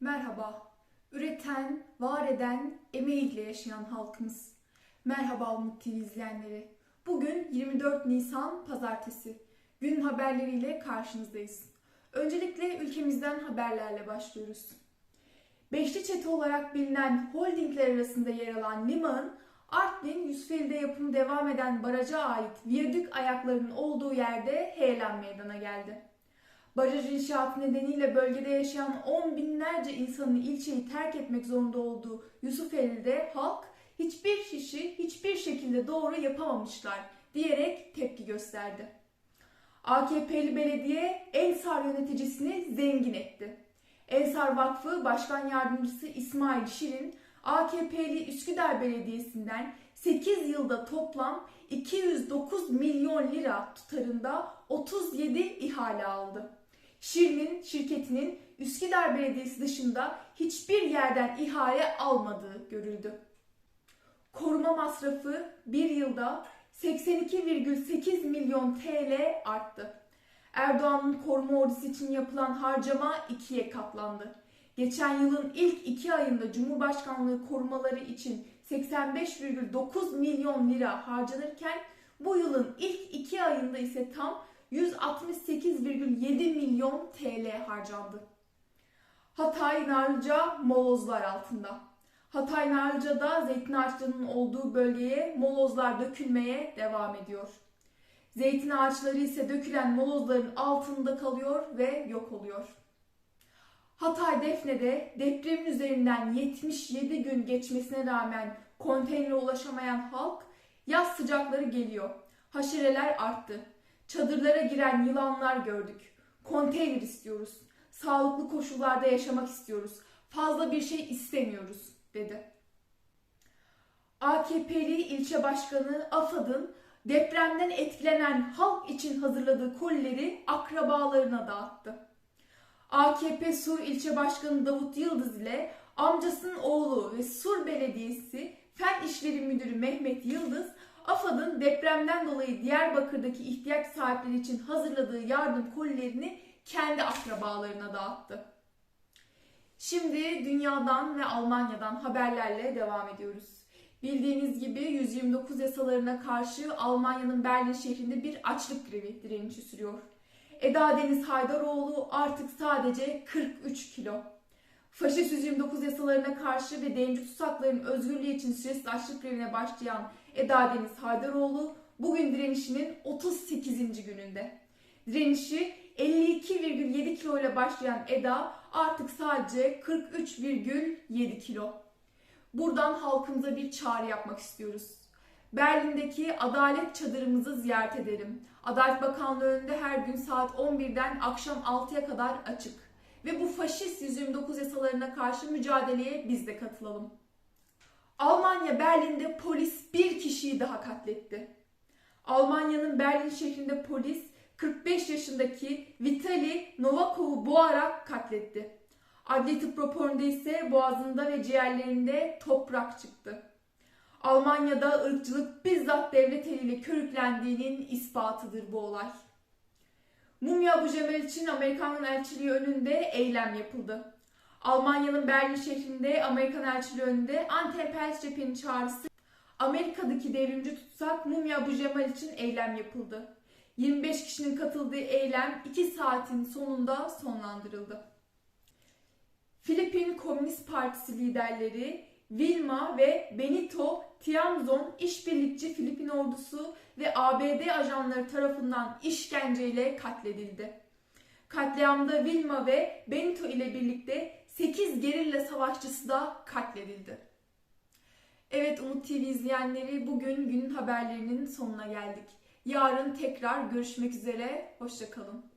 Merhaba. Üreten, var eden, emeğiyle yaşayan halkımız. Merhaba Umut TV izleyenleri. Bugün 24 Nisan Pazartesi. Günün haberleriyle karşınızdayız. Öncelikle ülkemizden haberlerle başlıyoruz. Beşli çete olarak bilinen holdingler arasında yer alan Liman, Artvin Yusufeli'de yapımı devam eden baraja ait viyadük ayaklarının olduğu yerde heyelan meydana geldi. Baraj inşaatı nedeniyle bölgede yaşayan on binlerce insanın ilçeyi terk etmek zorunda olduğu Yusufeli'de halk hiçbir işi hiçbir şekilde doğru yapamamışlar diyerek tepki gösterdi. AKP'li belediye Ensar yöneticisini zengin etti. Ensar Vakfı Başkan Yardımcısı İsmail Şirin, AKP'li Üsküdar Belediyesi'nden 8 yılda toplam 209 milyon lira tutarında 37 ihale aldı. Şirin'in şirketinin Üsküdar Belediyesi dışında hiçbir yerden ihale almadığı görüldü. Koruma masrafı bir yılda 82,8 milyon TL arttı. Erdoğan'ın koruma ordusu için yapılan harcama ikiye katlandı. Geçen yılın ilk iki ayında Cumhurbaşkanlığı korumaları için 85,9 milyon lira harcanırken bu yılın ilk iki ayında ise tam 168,7 milyon TL harcandı. Hatay Narlıca molozlar altında. Hatay Narlıca'da zeytin ağaçlarının olduğu bölgeye molozlar dökülmeye devam ediyor. Zeytin ağaçları ise dökülen molozların altında kalıyor ve yok oluyor. Hatay Defne'de depremin üzerinden 77 gün geçmesine rağmen konteynere ulaşamayan halk yaz sıcakları geliyor. Haşereler arttı. Çadırlara giren yılanlar gördük. Konteyner istiyoruz. Sağlıklı koşullarda yaşamak istiyoruz. Fazla bir şey istemiyoruz dedi. AKP'li ilçe başkanı AFAD'ın depremden etkilenen halk için hazırladığı kolileri akrabalarına dağıttı. AKP Sur ilçe başkanı Davut Yıldız ile amcasının oğlu ve Sur Belediyesi Fen İşleri Müdürü Mehmet Yıldız, AFAD'ın depremden dolayı Diyarbakır'daki ihtiyaç sahipleri için hazırladığı yardım kolilerini kendi akrabalarına dağıttı. Şimdi dünyadan ve Almanya'dan haberlerle devam ediyoruz. Bildiğiniz gibi 129 yasalarına karşı Almanya'nın Berlin şehrinde bir açlık grevi direnişi sürüyor. Eda Deniz Haydaroğlu artık sadece 43 kilo. Faşist 129 yasalarına karşı ve denci tutsakların özgürlüğü için süresiz açlık grevine başlayan Eda Deniz Haydaroğlu bugün direnişinin 38. gününde. Direnişi 52,7 kilo ile başlayan Eda artık sadece 43,7 kilo. Buradan halkımıza bir çağrı yapmak istiyoruz. Berlin'deki adalet çadırımızı ziyaret ederim. Adalet Bakanlığı önünde her gün saat 11'den akşam 6'ya kadar açık. Ve bu faşist 129 yasalarına karşı mücadeleye biz de katılalım. Almanya Berlin'de polis bir kişiyi daha katletti. Almanya'nın Berlin şehrinde polis 45 yaşındaki Vitali Novakov'u boğarak katletti. Adli tıp raporunda ise boğazında ve ciğerlerinde toprak çıktı. Almanya'da ırkçılık bizzat devlet eliyle körüklendiğinin ispatıdır bu olay. Mumya Abu Cemel için Amerikan elçiliği önünde eylem yapıldı. Almanya'nın Berlin şehrinde Amerikan elçiliği önünde anti-emperyalist cephenin çağrısı Amerika'daki devrimci tutsak Mumya Abu Cemal için eylem yapıldı. 25 kişinin katıldığı eylem 2 saatin sonunda sonlandırıldı. Filipin Komünist Partisi liderleri Vilma ve Benito Tiamzon işbirlikçi Filipin ordusu ve ABD ajanları tarafından işkenceyle katledildi. Katliamda Vilma ve Benito ile birlikte 8 gerilla savaşçısı da katledildi. Evet Umut TV izleyenleri bugün günün haberlerinin sonuna geldik. Yarın tekrar görüşmek üzere. Hoşçakalın.